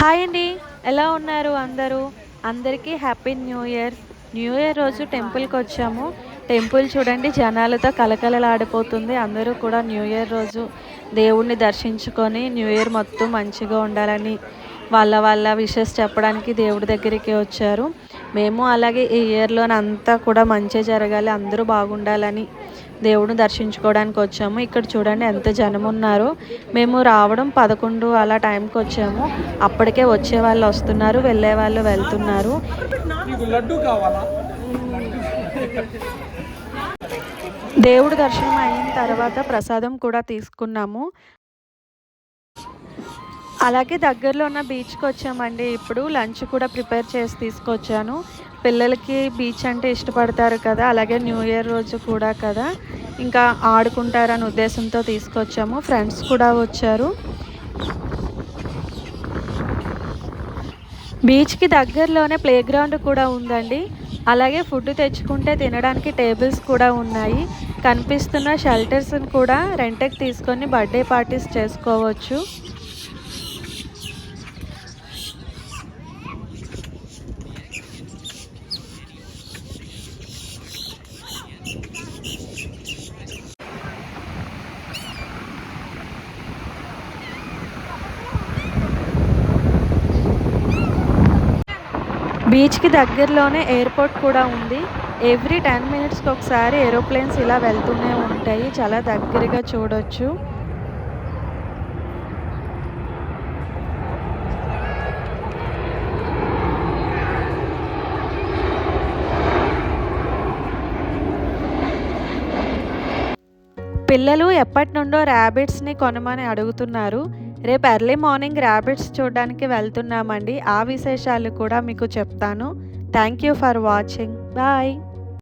Hi అండి. ఎలా ఉన్నారు అందరూ? అందరికీ happy new year. New year రోజు టెంపుల్కి వచ్చాము. టెంపుల్ చూడండి జనాలతో కలకలలాడిపోతుంది అందరూ కూడా న్యూ ఇయర్ రోజు దేవుణ్ణి దర్శించుకొని న్యూ ఇయర్ మొత్తం మంచిగా ఉండాలని వాళ్ళ వాళ్ళ విషెస్ చెప్పడానికి దేవుడి దగ్గరికి వచ్చారు. మేము అలాగే ఈ ఇయర్లోనంతా కూడా మంచి జరగాలి. అందరూ బాగుండాలని దేవుడిని దర్శించుకోవడానికి వచ్చాము. ఇక్కడ చూడండి ఎంత జనం ఉన్నారు. మేము రావడం పదకొండు అలా టైంకి వచ్చాము. అప్పటికే వచ్చే వాళ్ళు వస్తున్నారు వెళ్ళే వాళ్ళు వెళ్తున్నారు. దేవుడు దర్శనం అయిన తర్వాత ప్రసాదం కూడా తీసుకున్నాము. అలాగే దగ్గరలో ఉన్న బీచ్కి వచ్చామండి. ఇప్పుడు లంచ్ కూడా ప్రిపేర్ చేసి తీసుకొచ్చాను. పిల్లలకి బీచ్ అంటే ఇష్టపడతారు కదా అలాగే న్యూ ఇయర్ రోజు కూడా కదా. ఇంకా ఆడుకుంటారని ఉద్దేశంతో తీసుకొచ్చాము. ఫ్రెండ్స్ కూడా వచ్చారు. బీచ్కి దగ్గరలోనే ప్లే గ్రౌండ్ కూడా ఉందండి. అలాగే ఫుడ్ తెచ్చుకుంటే తినడానికి టేబుల్స్ కూడా ఉన్నాయి. కనిపిస్తున్న షెల్టర్స్ని కూడా రెంట్కి తీసుకొని బర్త్డే పార్టీస్ చేసుకోవచ్చు. బీచ్కి దగ్గరలోనే ఎయిర్పోర్ట్ కూడా ఉంది. ఎవ్రీ టెన్ మినిట్స్కి ఒకసారి ఏరోప్లేన్స్ ఇలా వెళ్తూనే ఉంటాయి. చాలా దగ్గరగా చూడొచ్చు. పిల్లలు ఎప్పటి నుండో ర్యాబిట్స్ని కొనమని అడుగుతున్నారు. రేపు ఎర్లీ మార్నింగ్ ర్యాబిట్స్ చూడడానికి వెళ్తున్నామండి. ఆ విశేషాలు కూడా మీకు చెప్తాను. Thank you for watching. Bye.